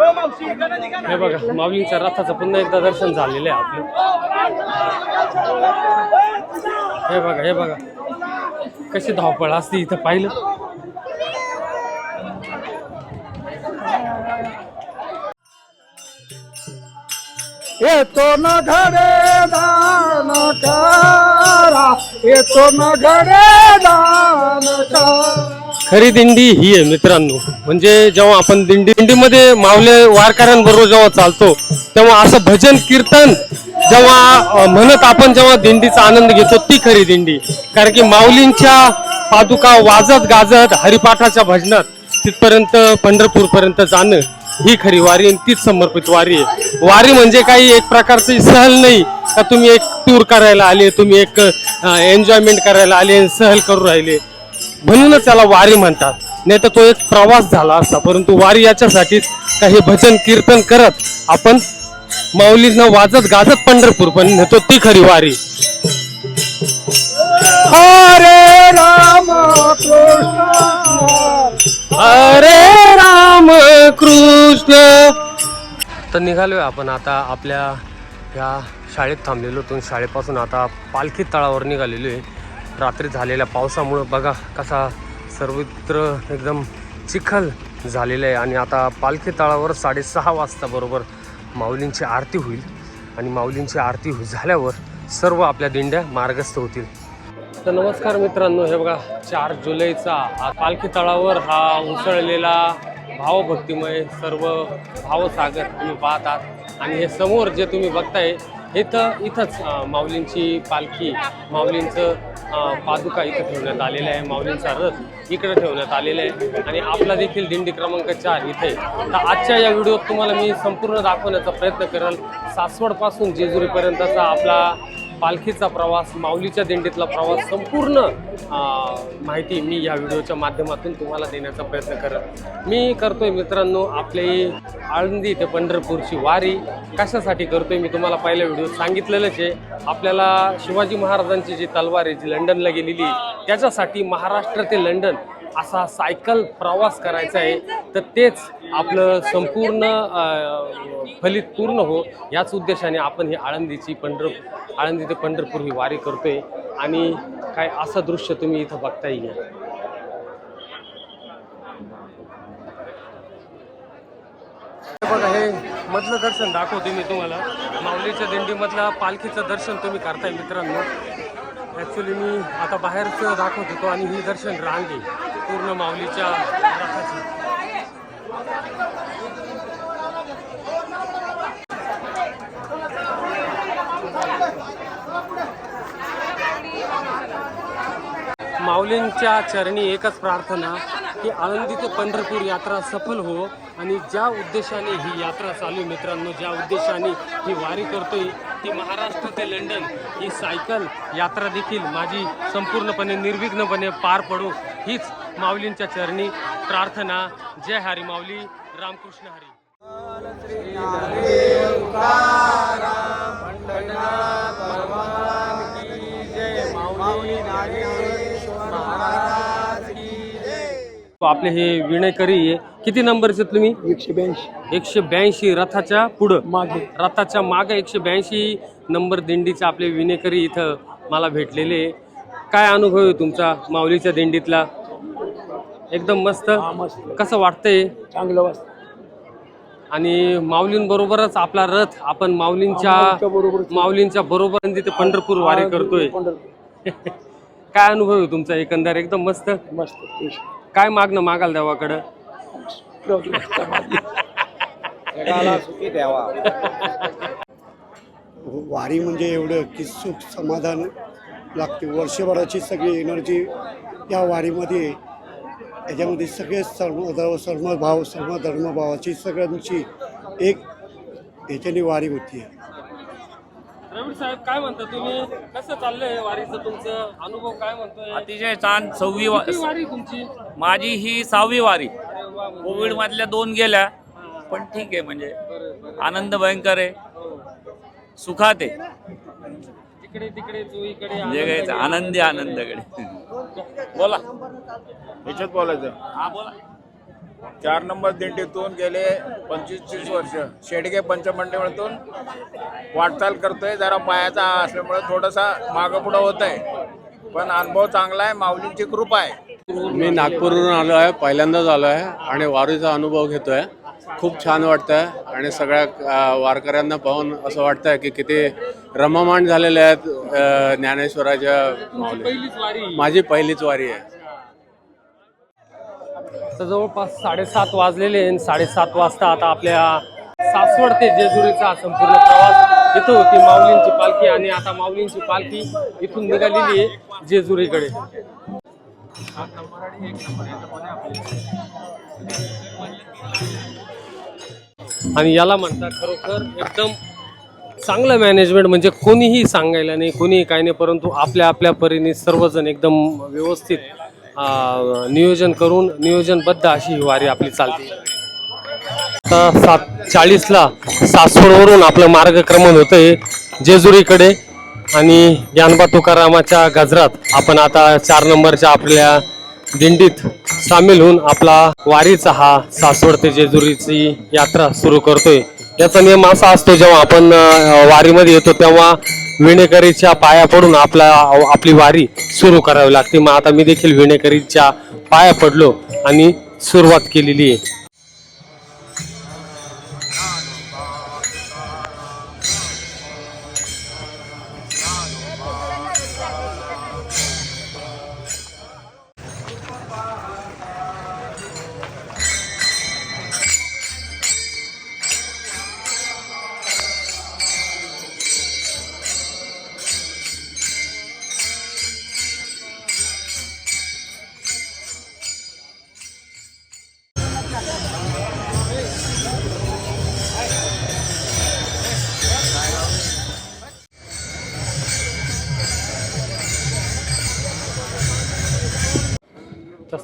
हे बघा माऊलींच्या रथाचं पुन्हा एकदा दर्शन झालेलं आहे आपलं. हे बघा हे बघा. कशी धावपळ असते इथं पाहिलं? येतो न घरे दान करा येतो न घरे दान करा. खरी दिंडी ही आहे मित्रांनो. म्हणजे जेव्हा आपण दिंडी दिंडीमध्ये मावले वारकऱ्यांबरोबर जेव्हा चालतो तेव्हा असं भजन कीर्तन जेव्हा म्हणत आपण जेव्हा दिंडीचा आनंद घेतो ती खरी दिंडी. कारण की माऊलींच्या पादुका वाजत गाजत हरिपाठाच्या भजनात तिथपर्यंत पंढरपूर पर्यंत जाणं ही खरी वारी आणि तीच समर्पित वारी आहे. वारी म्हणजे काही एक प्रकारची सहल नाही का तुम्ही एक टूर करायला आले तुम्ही एक एन्जॉयमेंट करायला आले आणि सहल करू राहिले. म्हणूनच त्याला वारी म्हणतात. नाही तर तो एक प्रवास झाला असता. परंतु वारी याच्यासाठीच काही भजन कीर्तन करत आपण माऊलींना वाजत गाजत पंढरपूर पण नेतो ती खरी वारी. हरे राम कृष्ण हरे राम कृष्ण. तर निघालोय आपण आता आपल्या या शाळेत थांबलेलो होतो शाळेपासून आता पालखी तळावर निघालेलो आहे. रात्री झालेल्या पावसामुळं बघा कसा सर्वत्र एकदम चिखल झालेलं आहे. आणि आता पालखी तळावर साडेसहा वाजता बरोबर माऊलींची आरती होईल. आणि माऊलींची आरती झाल्यावर सर्व आपल्या दिंड्या मार्गस्थ होतील. तर नमस्कार मित्रांनो हे बघा चार जुलैचा पालखी तळावर हा उसळलेला भावभक्तिमय सर्व भावसागर तुम्ही पाहतात. आणि हे समोर जे तुम्ही बघताय हे तर इथंच माऊलींची पालखी माऊलींचं पादुका इथं ठेवण्यात आलेल्या आहे माऊलींचा रथ इकडे ठेवण्यात आलेला आहे. आणि आपला देखील दिंडी क्रमांक चार इथे तर आजच्या या व्हिडिओत तुम्हाला मी संपूर्ण दाखवण्याचा प्रयत्न करेल. सासवडपासून जेजुरीपर्यंतचा आपला पालखीचा प्रवास माऊलीच्या दिंडीतला प्रवास संपूर्ण माहिती मी या व्हिडिओच्या माध्यमातून तुम्हाला देण्याचा प्रयत्न करत. मी करतोय मित्रांनो आपली आळंदी ते पंढरपूरची वारी. कशासाठी करतोय मी तुम्हाला पहिल्या व्हिडिओत सांगितलेलंच आहे. आपल्याला शिवाजी महाराजांची जी तलवार आहे जी लंडनला गेलेली त्याच्यासाठी महाराष्ट्र ते लंडन असा सायकल प्रवास करायचा आहे तर तेच आपलं संपूर्ण फलित पूर्ण हो याच उद्देशाने आपण ही आळंदीची पंढर आळंदी ते पंढरपूर ही वारी करतोय. आणि काय असं दृश्य तुम्ही इथं बघता येईल बघा हे मधलं दर्शन दाखवते मी तुम्हाला. माऊलीच्या दिंडीमधलं पालखीचं दर्शन तुम्ही करताय मित्रांनो. ॲक्च्युली मी आता बाहेरचं दाखवत होतो आणि ही दर्शन रांग आहे पूर्ण माऊलीच्या माऊलींच्या चरणी एकच प्रार्थना की आनंदी ते पंढरपूर यात्रा सफल हो आणि ज्या उद्देशाने ही यात्रा चालू मित्रांनो ज्या उद्देशाने ही वारी करतोय ती महाराष्ट्र ते लंडन ही सायकल यात्रा देखील माझी संपूर्णपणे निर्विघ्नपणे पार पडो हीच माऊलींच्या चरणी प्रार्थना. जय हरी माऊली. रामकृष्ण हरी. आपले हे विणेकरी. किती नंबरचे तुम्ही? एकशे ब्याऐंशी. एकशे ब्याऐंशी रथाच्या पुढं. मागे. रथाच्या मागे एकशे ब्याऐंशी नंबर दिंडीचे आपले विणेकरी इथं मला भेटलेले. काय अनुभव आहे तुमचा माऊलीच्या दिंडीतला? एकदम मस्त. हा मस्त. कसं वाटतंय? चांगलं वाजत आणि माऊलींबरोबरच आपला रथ आपण माऊलींच्या बरोबर माऊलींच्या बरोबर तिथे पंढरपूर वारी करतोय. काय अनुभव आहे तुमचा एकंदर? एकदम मस्त? मस्त काय मागणं मागाल देवाकडं? वारी म्हणजे एवढं की सुख समाधान लागते. वर्षभराची सगळी एनर्जी या वारीमध्ये. याच्यामध्ये सगळे सर्व धर्म सर्वभाव सर्व धर्मभावाची सगळ्यांची एक याच्याने वारी होती. रवीड साहेब काय म्हणता तुम्ही? कसं चाललंय वारीचं तुमचं? अनुभव काय म्हणतोय? अतिशय छान सव्वी वा- किती वारी तुमची? माझी ही सहावी वारी. अरे वा, म्हणजे- कोविड मधल्या दोन गेल्या पण ठीक आहे म्हणजे. बरं, बरं. आनंद भयंकर आहे. हो. सुखात आहे. तिकडे तिकडे चोहीकडे जे आनंद काही. आनंदी आनंदकडे. बोला. याच्यात बोलायचं. हा बोला. चार नंबर दिंडीतून गेले पंचवीस तीस वर्ष. शेडगे पंचमंडळातून वाटचाल करतोय. जरा पायाचा असल्यामुळे थोडासा मागं पुढं होत आहे पण अनुभव चांगला आहे. माऊलींची कृपा आहे. मी नागपूरवरून आलो आहे. पहिल्यांदाच आलो आहे आणि वारीचा अनुभव घेतो आहे खूप छान वाटतं आहे आणि सगळ्या वारकऱ्यांना पाहून असं वाटतं आहे की किती रममाण झालेले आहेत ज्ञानेश्वराच्या माऊली. माझी पहिलीच वारी आहे. तर जवळपास साडेसात वाजलेले आणि साडेसात वाजता आता आपल्या सासवड ते जेजुरीचा संपूर्ण प्रवास इथं होती माऊलींची पालखी आणि आता माऊलींची पालखी इथून निघालेली आहे जेजुरीकडे. आणि याला म्हणतात खरोखर एकदम चांगलं मॅनेजमेंट म्हणजे कोणीही सांगायला नाही कोणीही काय नाही परंतु आपल्या आपल्या परीने सर्वजण एकदम व्यवस्थित नियोजन करून नियोजनबद्ध अशी ही वारी आपली चालते. आता सात चाळीसला सासवडवरून आपलं मार्गक्रमण होतं आहे जेजुरीकडे आणि ज्ञानबा तुकारामाच्या गजरात आपण आता चार नंबरच्या आपल्या दिंडीत सामील होऊन आपला वारीचा हा सासवड ते जेजुरीची यात्रा सुरू करतोय. याचा नियम असा असतो जेव्हा आपण वारीमध्ये येतो तेव्हा विणेकरीच्या पाया पडून आपला आपली वारी सुरू करावी लागते. मग आता मी देखील विणेकरीच्या पाया पडलो आणि सुरुवात केलेली आहे.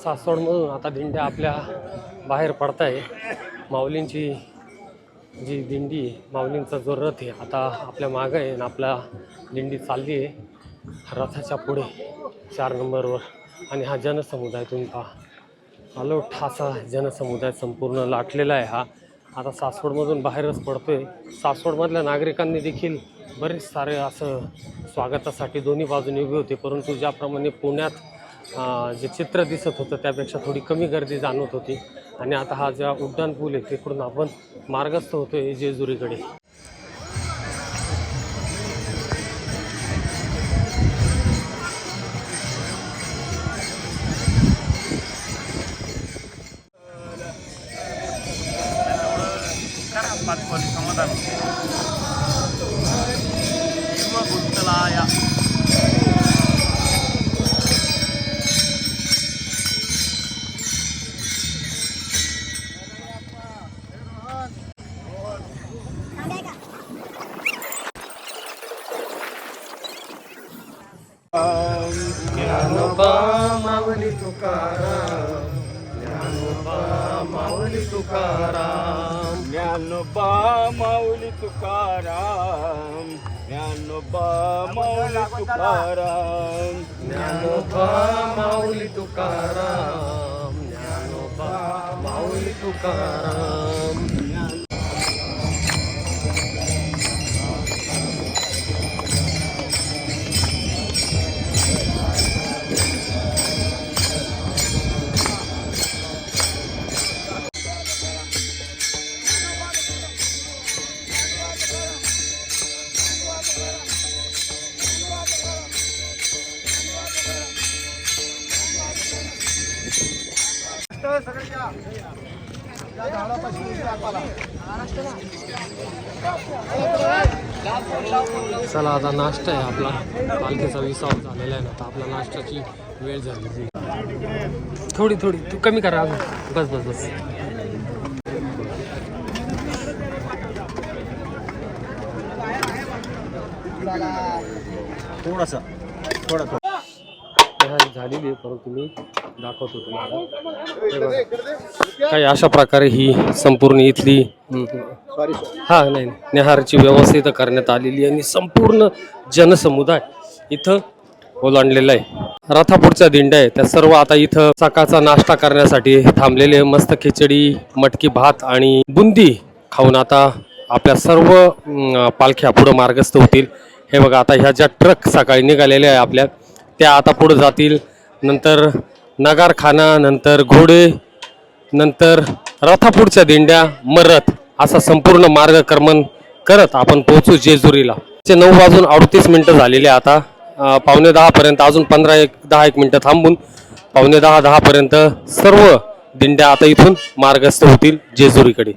सासवडमधून आता दिंड्या आपल्या बाहेर पडत आहे माऊलींची जी दिंडी माऊलींचा जो रथ आहे आता आपल्या मागं आहे आणि आपला दिंडी चालली आहे. रथाच्या पुढे चार नंबरवर. आणि हा जनसमुदाय तुम्ही पहा. अलोट असा जनसमुदाय संपूर्ण लाटलेला आहे हा. आता सासवडमधून बाहेरच पडतो आहे सासवडमधल्या नागरिकांनी देखील बरेच सारे असं स्वागतासाठी दोन्ही बाजूने उभे होते परंतु ज्याप्रमाणे पुण्यात जे चित्र दिसत होतं त्यापेक्षा थोडी कमी गर्दी जाणवत होती. आणि आता हा ज्या उड्डाण पूल आहे तिकडून आपण मार्गस्थ होतोय जेजुरीकडे. आता नाश्ता आहे आपला. पालखीचा विसाव झालेला आहे ना आता आपला नाश्त्याची वेळ झाली. थोडी थोडी तू कमी करा अजून. बस बस बस. थोडासा थोडा. तयारी झालेली आहे परंतु मी दाखवतो तुम्हाला. काही अशा प्रकारे ही संपूर्ण इथली हा नाही नाही. नेहारची व्यवस्थित करण्यात आलेली आहे आणि संपूर्ण जनसमुदाय इथं ओलांडलेलं आहे. रथापूरच्या दिंड्या आहे त्या सर्व आता इथं सकाळचा नाश्ता करण्यासाठी थांबलेले मस्त खिचडी मटकी भात आणि बुंदी खाऊन आता आपल्या सर्व पालख्या पुढं मार्गस्थ होतील. हे बघा आता ह्या ज्या ट्रक सकाळी निघालेल्या आहे आपल्या त्या आता पुढं जातील. नंतर नगारखाना नंतर घोडे नंतर रथापूरच्या दिंड्या मरत असा संपूर्ण मार्गक्रमण करत आपण पोहोचू जेजुरीला. ते नऊ वाजून अडतीस मिनटं झालेली आहे आता पावणे दहापर्यंत अजून पंधरा एक दहा एक मिनटं थांबून. पावणे दहा दहापर्यंत सर्व दिंड्या आता इथून मार्गस्थ होतील जेजुरीकडे.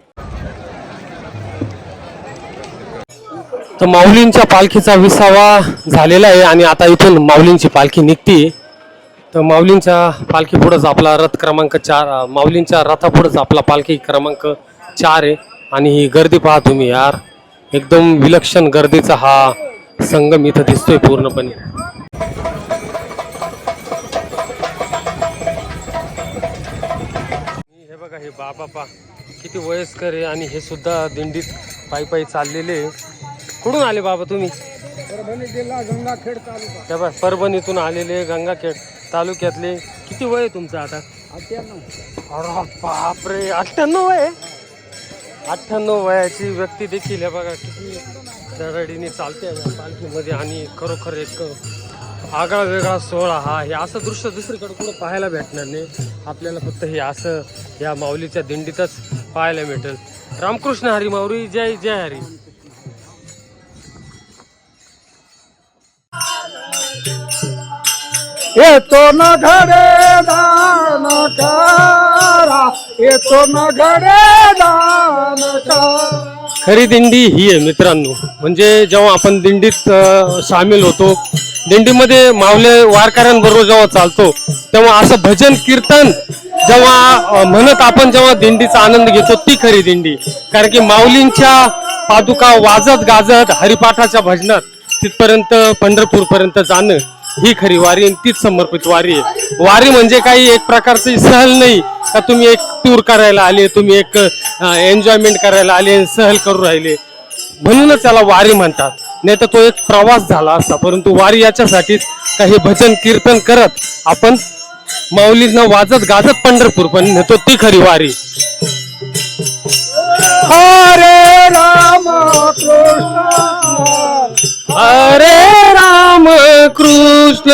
तर माऊलींच्या पालखीचा विसावा झालेला आहे आणि आता इथून माऊलींची पालखी निघते तर माऊलींच्या पालखीपुढंच आपला रथ क्रमांक चार माऊलींच्या रथापुढंच आपला पालखी क्रमांक चार आहे. आणि ही गर्दी पहा तुम्ही यार. एकदम विलक्षण गर्दीचा हा संगम इथं दिसतोय पूर्णपणे. हे बघा हे बाबा पा किती वयस्कर आहे आणि हे सुद्धा दिंडीत पायी पायी चाललेले कुठून आले बाबा तुम्ही? परभणी जिल्हा गंगाखेड तालुका. त्या परभणीतून आलेले गंगाखेड तालुक्यातले किती वय आहे तुमचं आता? अठ्ठ्याण्णव अरे बापरे अठ्ठ्याण्णव वय अठ्ठ्याण्णव वयाची व्यक्ती देखील हे बघा. किती दरडीने चालते या पालखीमध्ये आणि खरोखर एक आगळा वेगळा सोहळा हा हे असं दृश्य दुसरीकडे कुठं पाहायला भेटणार नाही. आपल्याला फक्त हे असं या माऊलीच्या दिंडीतच पाहायला भेटेल. रामकृष्ण हरी माऊली जय जय हरी. येतो न घडे दान करा. येतो न घडे दान करा. खरी दिंडी ही आहे मित्रांनो. म्हणजे जेव्हा आपण दिंडीत अ, सामील होतो दिंडीमध्ये मावले वारकऱ्यांबरोबर जेव्हा चालतो तेव्हा असं भजन कीर्तन जेव्हा अ, म्हणत आपण जेव्हा दिंडीचा आनंद घेतो ती खरी दिंडी. कारण की माऊलींच्या पादुका वाजत गाजत हरिपाठाच्या भजनात तिथपर्यंत पंढरपूरपर्यंत जाणं ही खरी वारी आणि तीच समर्पित वारी आहे. वारी म्हणजे काही एक प्रकारची सहल नाही का तुम्ही एक टूर करायला आले तुम्ही एक एन्जॉयमेंट करायला आले आणि सहल करू राहिले. म्हणूनच त्याला वारी म्हणतात. नाही तर तो एक प्रवास झाला असता परंतु वारी याच्यासाठीच काही भजन कीर्तन करत आपण माऊलींना वाजत गाजत पंढरपूर पण नेतो ती खरी वारी. हरे राम कृष्ण हरे कृष्ण.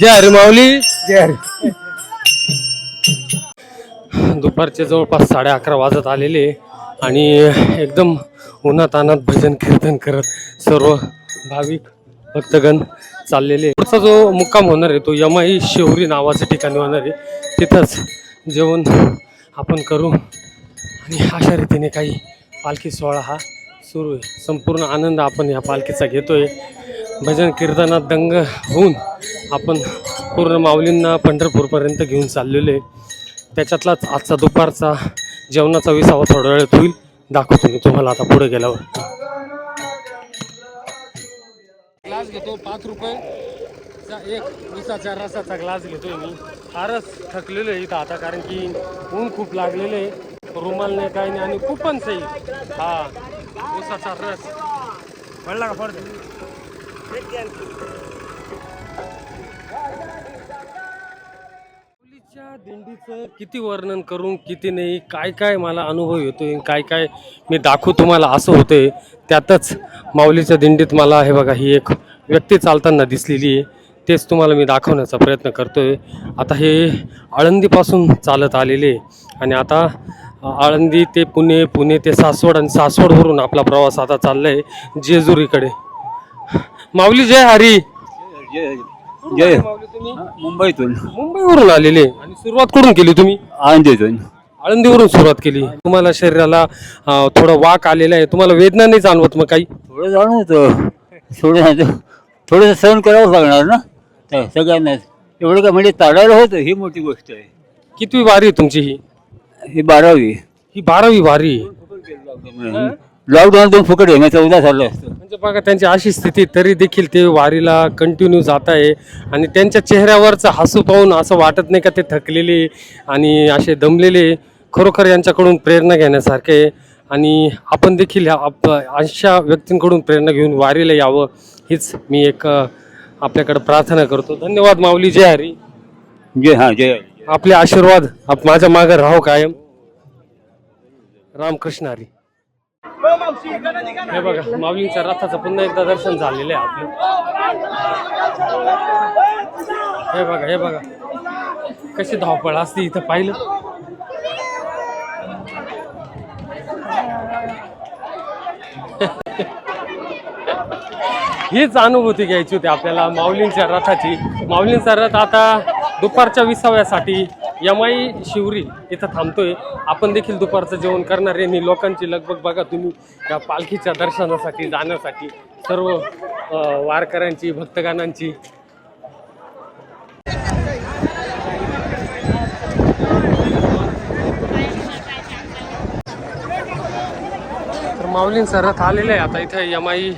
जय हरी माऊली. जय हरी. दुपारचे जवळपास साडे अकरा वाजत आलेले आणि एकदम उन्हात अनात भजन कीर्तन करत सर्व भाविक भक्तगण चाललेले. पुढचा जो मुक्काम होणार आहे तो यमाई शेवरी नावाच्या ठिकाणी होणार आहे. तिथंच जेवण आपण करू. आणि अशा रीतीने काही पालखी सोहळा हा सुरू आहे. संपूर्ण आनंद आपण या पालखीचा घेतोय. भजन कीर्तनात दंग होऊन आपण पूर्ण माऊलींना पंढरपूरपर्यंत घेऊन चाललेलो आहे. त्याच्यातलाच आजचा दुपारचा जेवणाचा विसावा थोड्या वेळात होईल. दाखवतो मी तुम्हाला आता पुढे गेल्यावर. ग्लास घेतो पाच रुपये. एक उसाच्या रसाचा ग्लास घेतोय मी. फारच थकलेलो आहे इथं आता कारण की ऊन खूप लागलेलं आहे. रुमाल नाही काही नाही आणि कुपन सही हा. रस का मुलीच्या दिंडीचं किती वर्णन करून किती नाही काय काय मला अनुभव येतोय काय काय मी दाखवू तुम्हाला असं होतंय त्यातच माऊलीच्या दिंडीत मला हे बघा ही एक व्यक्ती चालताना दिसलेली आहे. तेच तुम्हाला मी दाखवण्याचा प्रयत्न करतोय. आता हे आळंदीपासून चालत आलेले. आणि आता आळंदी ते पुणे पुणे ते सासवड आणि सासवडवरून आपला प्रवास आता चाललाय जेजुरीकडे. माऊली जय हरी. जय मुंबईतून. मुंबईवरून आलेले. आणि सुरुवात कुठून केली तुम्ही? आळंदीतून. आळंदीवरून सुरुवात केली. तुम्हाला शरीराला थोडं वाक आलेला आहे. तुम्हाला वेदना नाही जाणवत मग काही? थोडं जाणं होतं थोडं थोडंसं सहन करावंच लागणार ना? त्या सगळ्यांनाच. एवढं काय म्हणजे ताडायला होतं ही मोठी गोष्ट आहे. कितवी वारी आहे तुमची ही? ही बारावी. ही बारावी आहे. लॉकडाऊन दोन फुकट आहे चौदा झालं असतं म्हणजे बघा त्यांची अशी स्थिती तरी देखील ते वारीला कंटिन्यू जात आहे आणि त्यांच्या चेहऱ्यावरचं हसू पाहून असं वाटत नाही का ते थकलेले आणि असे दमलेले खरोखर यांच्याकडून प्रेरणा घेण्यासारखे. आहे. आणि आपण देखील ह्या आप- अशा व्यक्तींकडून प्रेरणा घेऊन वारीला यावं हीच मी एक अ, आपल्याकडे प्रार्थना करतो. धन्यवाद माऊली जय हरी. जय हा जय आपले आशीर्वाद आप माझ्या मागे राहो कायम. रामकृष्ण हरी हे बघा माऊलींच्या रथाचं पुन्हा एकदा दर्शन झालेलं आहे आपलं. हे बघा हे बघा. कशी धावपळ असते इथं पाहिलं. हीच अनुभूती घ्यायची होती आपल्याला माऊलींच्या रथाची. माऊलींचा रथ आता दुपारच्या विसाव्यासाठी यमाई शिवरी इथं थांबतोय. आपण देखील दुपारचं जेवण करणार आहे. आणि लोकांची लगबग बघा तुम्ही. या पालखीच्या दर्शनासाठी जाण्यासाठी सर्व वारकऱ्यांची भक्तगानांची तर माऊलींचा रथ आलेला आहे. आता इथे यमाई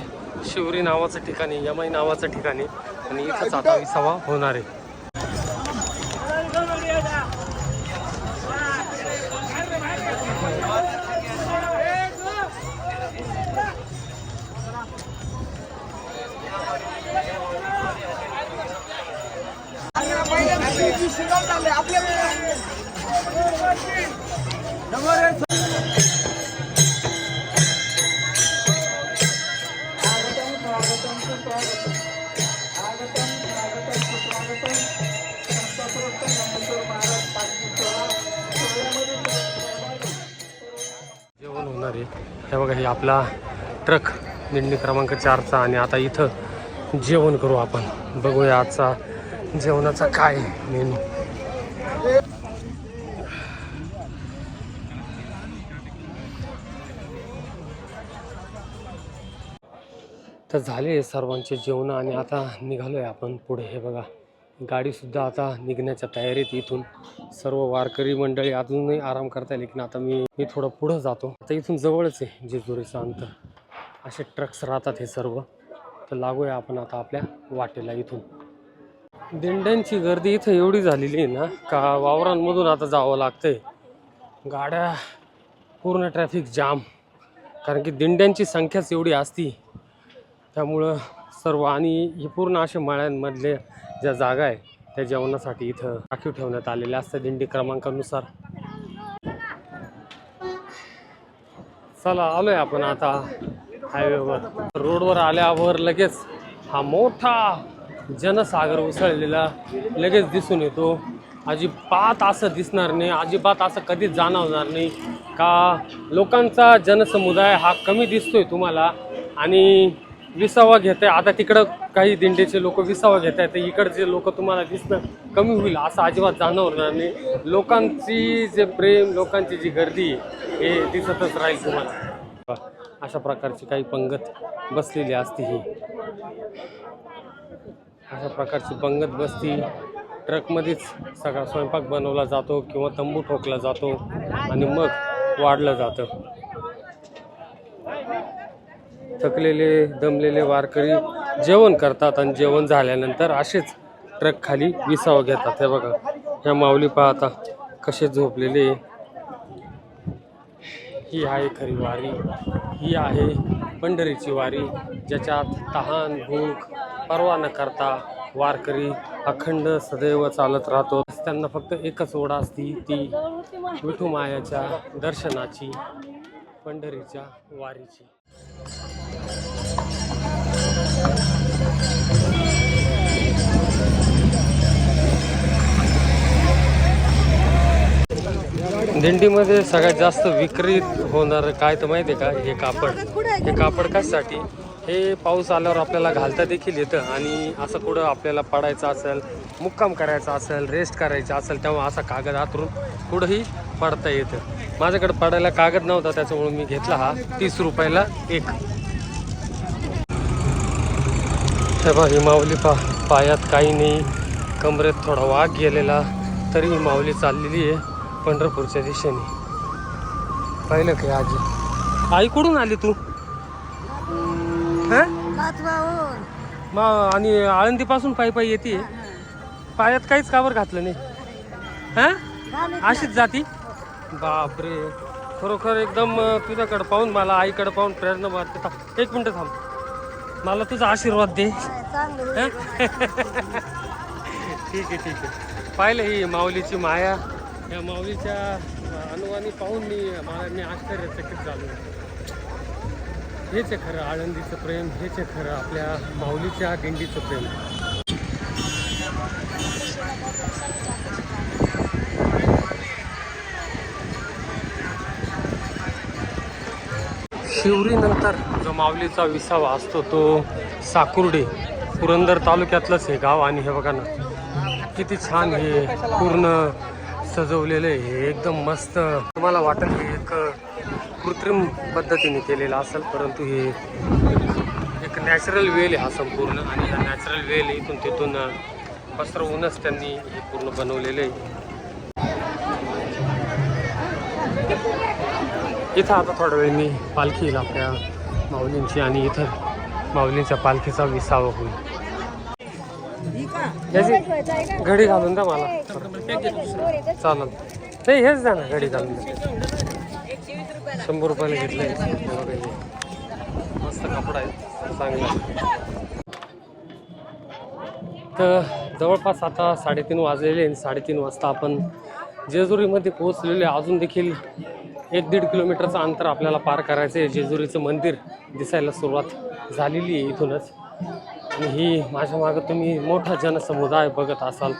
शिवरी नावाचं ठिकाणी यमाई नावाचं ठिकाणी आणि इथंच आता विसावा होणार आहे. जेवण आहे हे बघा हे आपला ट्रक दिंडी क्रमांक चारचा आणि आता इथं जेवण करू आपण. बघूया आजचा जेवणाचा काय मेनू. तर झाले सर्वांचे जेवण आणि आता निघालोय आपण पुढे. हे बघा गाडीसुद्धा आता निघण्याच्या तयारीत इथून सर्व वारकरी मंडळी अजूनही आराम करता येईल की आता मी मी थोडं पुढं जातो. आता इथून जवळच आहे जेजुरीचं अंतर. असे ट्रक्स राहतात हे सर्व. तर लागूया आपण आता आपल्या वाटेला इथून. दिंड्यांची गर्दी इथं एवढी झालेली आहे ना का वावरांमधून आता जावं लागतंय. गाड्या पूर्ण ट्रॅफिक जाम कारण की दिंड्यांची संख्याच एवढी असती. त्यामुळं सर्व आणि हे पूर्ण असे मळ्यांमधले ज्या जागा आहे त्या जेवणासाठी इथं राखीव ठेवण्यात आलेल्या असतात. दिंडी क्रमांकानुसार. चला आलोय आपण आता हायवेवर रोडवर आल्यावर लगेच हा मोठा जनसागर उसळलेला लगेच दिसून येतो. अजिबात असं दिसणार नाही अजिबात असं कधीच जाणवणार नाही का? लोकांचा जनसमुदाय हा कमी दिसतोय तुम्हाला. आणि विसावा घेत आहे आता तिकडं काही दिंडीचे लोक विसावा घेत आहेत तर इकडचे लोक तुम्हाला दिसणं कमी होईल असं अजिबात जाणवणार नाही. लोकांची जे प्रेम लोकांची जी गर्दी हे दिसतच राहील तुम्हाला. अशा प्रकारची काही पंगत बसलेली असते ही. अशा प्रकारची पंगत बसती. ट्रकमध्येच सगळा स्वयंपाक बनवला जातो किंवा तंबू ठोकला जातो आणि मग वाढलं जातं. थकलेले दमलेले वारकरी जेवण करतात आणि जेवण झाल्यानंतर असेच ट्रक खाली विसावा घेतात. हे बघा ह्या माऊली पाहता कसे झोपलेले. ही आहे खरी वारी ही आहे पंढरीची वारी ज्याच्यात तहान भूक परवा न करता वारकरी अखंड सदैव चालत राहतो. त्यांना फक्त एकच ओढ असती ती विठू मायाच्या दर्शनाची पंढरीच्या वारीची. दिंडीमध्ये सगळ्यात जास्त विक्रीत होणार काय तर माहिती आहे का? हे कापड. हे कापड कशासाठी? हे पाऊस आल्यावर आपल्याला घालता देखील येतं आणि असं कुठं आपल्याला पडायचं असेल मुक्काम करायचा असेल रेस्ट करायचा असेल तेव्हा असा कागद आतरून कुठंही पडता येतं. माझ्याकडे पडायला कागद नव्हता त्याच्यामुळे मी घेतला हा तीस रुपयाला एक. हे बघ ही माऊली पा पायात काही नाही. कमरेत थोडा वाघ गेलेला तरी ही माऊली चाललेली आहे. पंढरपूरच्या दिशेने. पाहिलं काय आजी? आई कुठून आली तू? हं? मग आणि आळंदीपासून पायी पायी येते. पायात काहीच कावर घातलं नाही. हा? अशीच जाती? बापरे. खरोखर एकदम तुझ्याकडे पाहून मला आईकडे पाहून प्रेरणा वाटते. एक मिनटं थांब. मला तुझा आशीर्वाद दे. हं? ठीक आहे ठीक आहे. पाहिलं ही माऊलीची माया. या माऊलीच्या अनुवानी पाहून मी मला मी आश्चर्यचकित झालो. हेच आहे खरं आळंदीचं प्रेम हेच आहे खरं आपल्या माऊलीच्या दिंडीचं प्रेम. शिवरीनंतर जो माऊलीचा विसावा असतो तो साकुर्डे पुरंदर तालुक्यातलंच हे गाव. आणि हे बघा ना किती छान हे पूर्ण सजवलेलं आहे. हे एकदम मस्त. तुम्हाला वाटेल हे एक कृत्रिम पद्धतीने केलेलं असेल परंतु हे एक नॅचरल वेल आहे हा संपूर्ण. आणि हा नॅचरल वेल इथून तिथून पसरवूनच त्यांनी हे पूर्ण बनवलेलं आहे. इथं आता थोड्या वेळ मी पालखी येईल आपल्या माऊलींची आणि इथं माऊलींच्या पालखीचा विसावा होईल. याची घडी घालून द्या मला. चालेल. नाही हेच द्या ना घडी घालून द्या. शंभर रुपयाला घेतलं मस्त कपडा आहे. चांगला तर जवळपास आता साडेतीन वाजलेले आहे. साडेतीन वाजता आपण जेजुरीमध्ये पोहोचलेले. अजून देखील एक दीड किलोमीटरचं अंतर आपल्याला पार करायचं आहे. जेजुरीचं मंदिर दिसायला सुरुवात झालेली आहे इथूनच. आणि ही माझ्या मागं तुम्ही मोठा जनसमुदाय बघत असाल.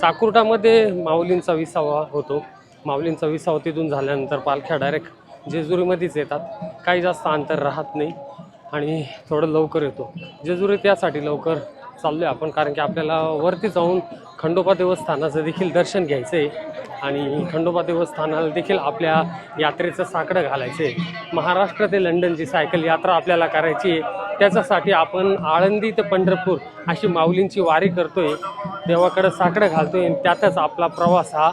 साकुर्टामध्ये माऊलींचा विसावा होतो. माऊलींचा विसावा तिथून झाल्यानंतर पालख्या डायरेक्ट जेजुरीमध्येच येतात. काही जास्त अंतर राहत नाही आणि थोडं लवकर येतो. जेजुरी त्यासाठी लवकर चाललो आहे आपण कारण की आपल्याला वरती जाऊन खंडोबा देवस्थानाचं देखील दर्शन घ्यायचं आहे आणि खंडोबा देवस्थानाला देखील आपल्या यात्रेचं साकडं घालायचं. आहे महाराष्ट्र ते लंडनची सायकल यात्रा आपल्याला करायची आहे. त्याच्यासाठी आपण आळंदी ते पंढरपूर अशी माऊलींची वारी करतोय. देवाकडं साकडं घालतोय. आणि त्यातच आपला प्रवास हा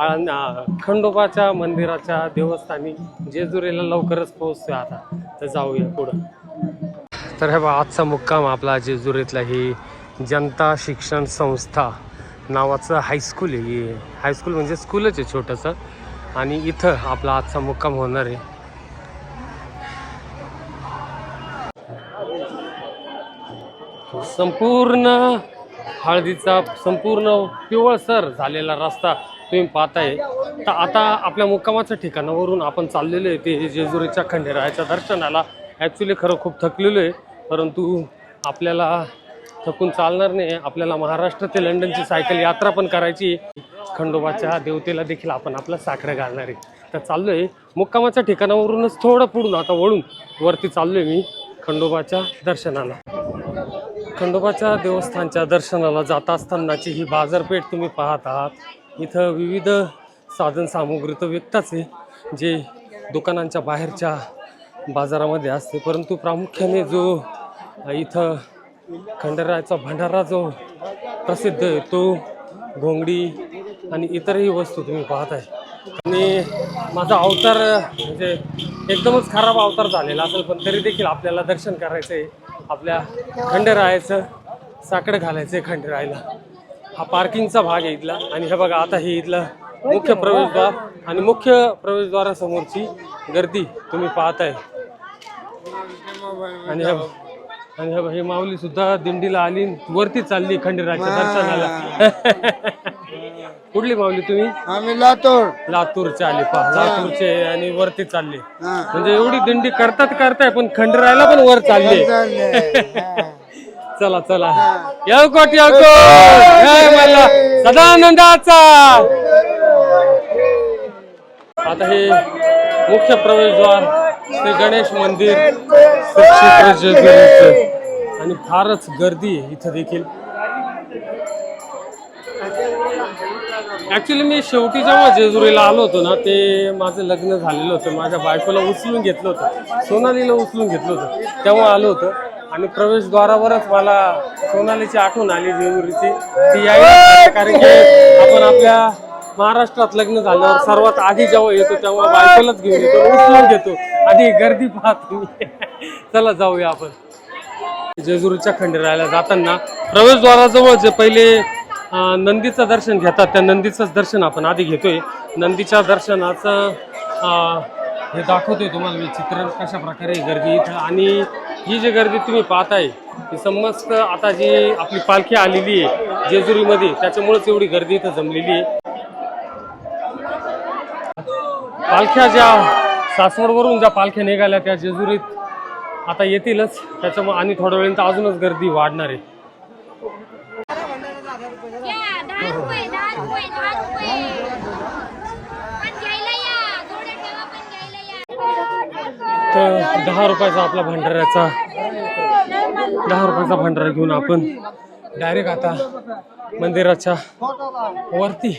आळंद खंडोबाच्या मंदिराच्या देवस्थानी जेजुरीला लवकरच पोहोचतोय आता. तर जाऊया पुढं. तर हे बा आजचा मुक्काम आपला जेजुरीतला ही जनता शिक्षण संस्था. नावाचं हायस्कूल आहे. हे हायस्कूल म्हणजे स्कूलच आहे छोटंसं. आणि इथं आपला आजचा मुक्काम होणार आहे. संपूर्ण हळदीचा संपूर्ण पिवळसर झालेला रस्ता तुम्ही पाहताय. तर आता आपल्या मुक्कामाच्या ठिकाणावरून आपण चाललेलो आहे. ते जेजुरीच्या खंडेरायाच्या दर्शनाला ॲक्च्युली खरं खूप थकलेलो आहे. परंतु आपल्याला थकून चालणार नाही. आपल्याला महाराष्ट्र ते लंडनची सायकल यात्रा पण करायची. खंडोबाच्या देवतेला देखील आपण आपलं साखरं घालणार आहे. तर चाललो आहे मुक्कामाच्या ठिकाणावरूनच थोडं पुढून आता वळून वरती चाललो आहे मी खंडोबाच्या दर्शनाला. खंडोबाच्या देवस्थानच्या दर्शनाला जात असतानाची ही बाजारपेठ तुम्ही पाहत आहात. इथं विविध साधन सामुग्री तर विकताच आहे जे दुकानांच्या बाहेरच्या बाजारामध्ये असते. परंतु प्रामुख्याने जो इथं खंडरायाचा भंडारा जो प्रसिद्ध आहे तो घोंगडी आणि इतरही वस्तू तुम्ही पाहत आहे. आणि माझा अवतार म्हणजे एकदमच खराब अवतार झालेला असेल पण तरी देखील आपल्याला दर्शन करायचं आहे आपल्या खंडरायाचं साकडं घालायचं आहे खंडरायला. हा पार्किंगचा भाग आहे इथला. आणि हे बघा आता हे इथलं मुख्य प्रवेशद्वार आणि मुख्य प्रवेशद्वारासमोरची गर्दी तुम्ही पाहताय. आणि हे आणि हे ही माऊली सुद्धा दिंडीला आली वरती चालली खंडेराच्या दर्शनाला कुठली माऊली तुम्ही आम्ही लातूर लातूरचे आले पहा लातूरचे आणि वरती चालले म्हणजे एवढी दिंडी करतात करताय पण खंडरायला पण वर चालले चला चला जय मला सदानंदाचा आता हे मुख्य प्रवेशद्वार श्री गणेश मंदिर आणि फारच गर्दी आहे इथं देखील. ॲक्च्युली मी शेवटी जेव्हा जेजुरीला आलो होतो ना ते माझं लग्न झालेलं होतं. माझ्या बायकोला उचलून घेतलं होतं. सोनालीला उचलून घेतलं होतं. तेव्हा आलो होतं. आणि प्रवेशद्वारावरच मला सोनालीची आठवण आली जेजुरीची. ती यायला कारण की आपण आपल्या महाराष्ट्रात लग्न झाल्यावर सर्वात आधी जेव्हा येतो तेव्हा बायकोलाच घेऊन येतो. उचलून घेतो. आधी गर्दी पाहतो चला जाऊया आपण. जेजुरीच्या खंडेरायाला जाताना प्रवेशद्वाराजवळ जे पहिले नंदीचं दर्शन घेतात त्या नंदीचंच दर्शन आपण आधी घेतोय. नंदीच्या दर्शनाचं हे दाखवतोय तुम्हाला मी चित्र कशा प्रकारे गर्दी इथं. आणि ही जी गर्दी तुम्ही पाहताय ही समस्त आता जी आपली पालखी आलेली आहे जेजुरीमध्ये त्याच्यामुळेच एवढी गर्दी इथं जमलेली आहे. पालख्या ज्या सासवडवरून ज्या पालख्या निघाल्या त्या जेजुरीत आता येतीलच. त्याच्यामुळे आणि थोड्या वेळानं तर अजूनच गर्दी वाढणार आहे. तर दहा रुपयाचा आपला भंडाऱ्याचा दहा रुपयाचा भंडारा घेऊन आपण डायरेक्ट आता मंदिराच्या वरती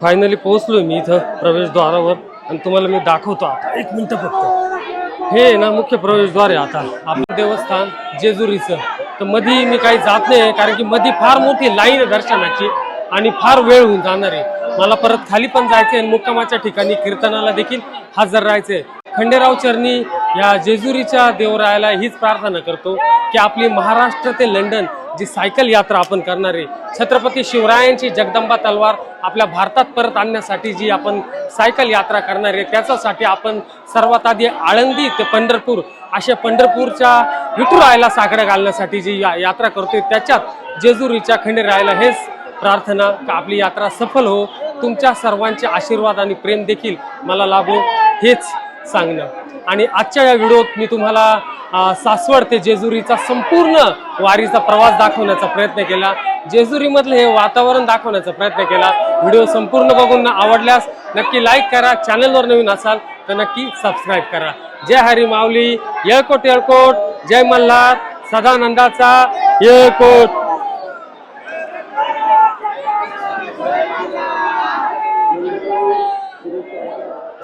फायनली पोहोचलोय मी इथं प्रवेशद्वारावर आणि तुम्हाला मी दाखवतो आता. एक मिनिट फक्त. हे आहे ना मुख्य प्रवेशद्वार आहे आता. आपलं देवस्थान जेजुरीचं. तर मधी मी काही जात नाही कारण की मधी फार मोठी लाईन आहे दर्शनाची आणि फार वेळ होऊन जाणार आहे. मला परत खाली पण जायचंय आणि मुक्कामाच्या ठिकाणी कीर्तनाला देखील हजर राहायचंय. खंडेराव चरणी या जेजुरीच्या देवरायाला हीच प्रार्थना करतो की आपली महाराष्ट्र ते लंडन जी सायकल यात्रा आपण करणार आहे. छत्रपती शिवरायांची जगदंबा तलवार आपल्या भारतात परत आणण्यासाठी जी आपण सायकल यात्रा करणार आहे त्याच्यासाठी आपण सर्वात आधी आळंदी ते पंढरपूर अशा पंढरपूरच्या विठुरायाला साकडं घालण्यासाठी जी या- यात्रा करतोय त्याच्यात जेजुरीच्या खंडेरायाला हेच प्रार्थना का आपली यात्रा सफल हो. तुमच्या सर्वांचे आशीर्वाद आणि प्रेम देखील मला लाभो हेच सांगणं. आणि आजच्या या व्हिडिओत मी तुम्हाला सासवड ते जेजुरीचा संपूर्ण वारीचा प्रवास दाखवण्याचा प्रयत्न केला. जेजुरीमधलं हे वातावरण दाखवण्याचा प्रयत्न केला. व्हिडिओ संपूर्ण बघून आवडल्यास नक्की लाईक करा. चॅनलवर नवीन असाल तर नक्की सबस्क्राईब करा. जय हरी माऊली. येळकोट येळकोट. जय मल्हार. सदानंदाचा येळकोट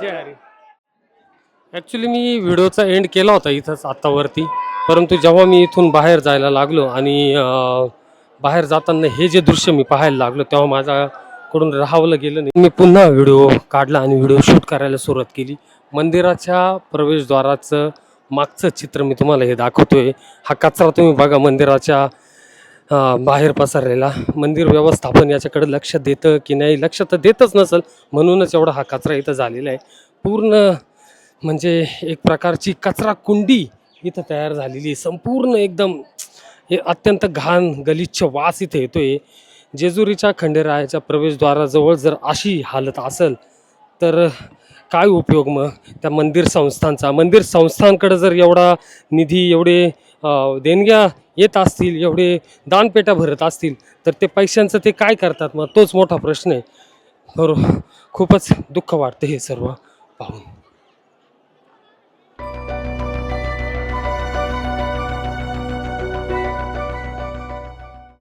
जय हरी ॲक्च्युली मी व्हिडिओचा एंड केला होता इथंच आत्तावरती. परंतु जेव्हा मी इथून बाहेर जायला लागलो आणि बाहेर जाताना हे जे दृश्य मी पाहायला लागलो तेव्हा माझ्याकडून राहावलं गेलं नाही. मी पुन्हा व्हिडिओ काढला आणि व्हिडिओ शूट करायला सुरुवात केली. मंदिराच्या प्रवेशद्वाराचं मागचं चित्र मी तुम्हाला हे दाखवतोय. हा कचरा तुम्ही बघा मंदिराच्या बाहेर पसरलेला. मंदिर व्यवस्थापन याच्याकडे लक्ष देतं की नाही? लक्ष तर देतच नसेल. म्हणूनच एवढा हा कचरा इथं झालेला आहे. पूर्ण म्हणजे एक प्रकारची कचरा कुंडी इथं तयार झालेली संपूर्ण एकदम हे अत्यंत घाण गलिच्छ वास इथे येतोय. जेजुरीच्या खंडेरायाच्या प्रवेशद्वाराजवळ जर अशी हालत असेल तर काय उपयोग मग त्या मंदिर संस्थांचा? मंदिर संस्थांकडे जर एवढा निधी एवढे देणग्या येत असतील एवढे दानपेट्या भरत असतील तर ते पैशांचं ते काय करतात मग? तोच मोठा प्रश्न आहे. बरोबर खूपच दुःख वाटतं हे सर्व पाहून.